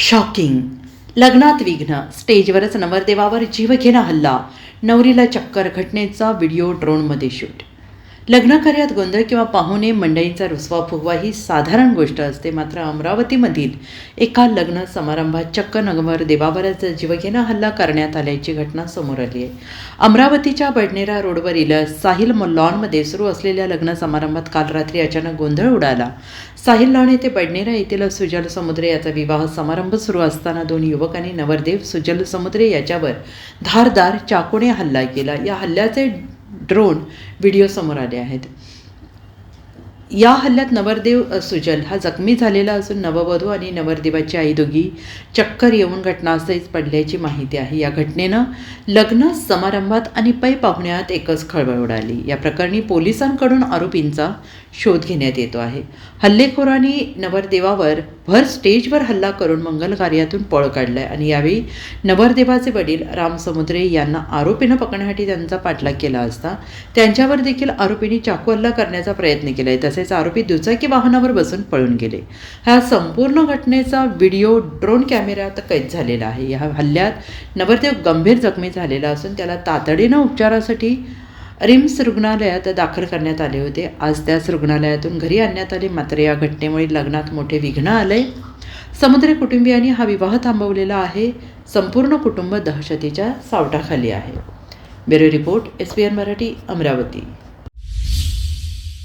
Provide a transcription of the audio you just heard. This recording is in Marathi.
शॉकिंग लग्नात विघ्न. स्टेजवरच नवरदेवावर जीवघेणा हल्ला. नवरीला चक्कर घटनेचा व्हिडिओ ड्रोनमध्ये शूट. लग्नकार्यात गोंधळ किंवा पाहुणे मंडळींचा रुसवा फुगवा ही साधारण गोष्ट असते. मात्र अमरावतीमधील एका लग्न समारंभात चक्क नगमर नवरदेवावरच जीवघेणा हल्ला करण्यात आल्याची घटना समोर आली आहे. अमरावतीच्या बडनेरा रोडवरील साहिल म- लॉनमध्ये सुरू असलेल्या लग्न समारंभात काल रात्री अचानक गोंधळ उडाला. साहिल लॉन येथे बडनेरा येथील सुजल समुद्रे याचा विवाह समारंभ सुरू असताना दोन युवकांनी नवरदेव सुजल समुद्रे याच्यावर धारदार चाकूने हल्ला केला. या हल्ल्याचे ड्रोन व्हिडिओ समोर आले आहेत. या हल्ल्यात नवरदेव सुजल हा जखमी झालेला असून नववधू आणि नवरदेवाची आई दोघी चक्कर येऊन घटनास्थळीच पडल्याची माहिती आहे. या घटनेनं लग्न समारंभात आणि पै पाहुण्यात एकच खळबळ उडाली. या प्रकरणी पोलिसांकडून आरोपींचा शोध घेण्यात येतो आहे. हल्लेखोरांनी नवरदेवावर भर स्टेजवर हल्ला करून मंगलकार्यातून पळ काढला आहे आणि यावेळी नवरदेवाचे वडील रामसमुद्रे यांना आरोपीनं पकडण्यासाठी त्यांचा पाठलाग केला असता त्यांच्यावर देखील आरोपींनी चाकू हल्ला करण्याचा प्रयत्न केला आहे तसेच आरोपी दुचाकी वाहनावर बसून पळून गेले. ह्या संपूर्ण घटनेचा व्हिडिओ ड्रोन कॅमेऱ्यात कैद झालेला आहे. या हल्ल्यात नवरदेव गंभीर जखमी झालेला असून त्याला तातडीनं उपचारासाठी रिम्स रुग्णालयात दाखल करण्यात आले होते. आज त्याच रुग्णालयातून घरी आणण्यात आले. मात्र या घटनेमुळे लग्नात मोठे विघ्न आले समुद्री कुटुंबियांनी हा विवाह थांबवलेला आहे. संपूर्ण कुटुंब दहशतीच्या सावटाखाली आहे. Bureau report S P N Marathi Amravati.